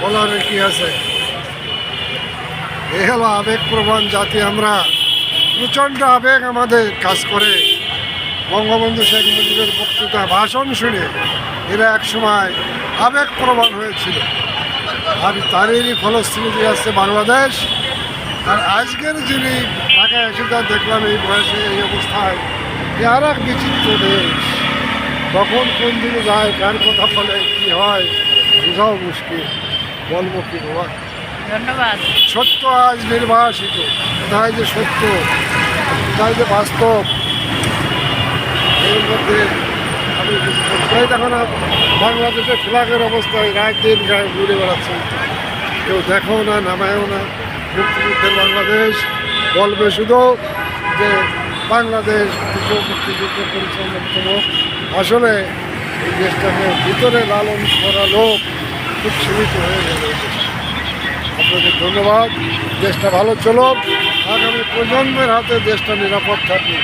বলার কি আছে? এ হলো আবেগপ্রবণ জাতি আমরা। প্রচণ্ড আবেগ আমাদের কাজ করে। বঙ্গবন্ধু শেখ মুজিবের বক্তৃতা, ভাষণ শুনে এরা এক সময় আবেগপ্রবণ হয়েছিল। আর তারই ফলশ্রুতি আসছে বাংলাদেশ। আর আজকের যিনি ঢাকায় এসে যা দেখলাম এই বয়সে এই অবস্থায় আর এক বিচিত্র দেশ। কখন কোন দিকে যায়, কার কথা বলে, কী হয়, বোঝাও মুশকিল। বলব কি বাবা? ধন্যবাদ। সত্য আজ নির্বাসিত কোথায় যে সত্য তাই যে বাস্তব এর মধ্যে আমি দেখো না বাংলাদেশে ফ্ল্যাগের অবস্থায় রাত দিন গায়ে ঘুরে বেড়াচ্ছে। কেউ দেখো না নামায়ও না। মুক্তিযুদ্ধের বাংলাদেশ বলবে শুধু যে বাংলাদেশ কিছু মুক্তিযুদ্ধ পরিচালনা আসলে এই দেশটাকে ভিতরে লালন করা লোক। খুব সীমিত হয়ে গেল আপনাদের ধন্যবাদ। দেশটা ভালো চলো আগামী প্রজন্মের হাতে দেশটা নিরাপদ থাকবে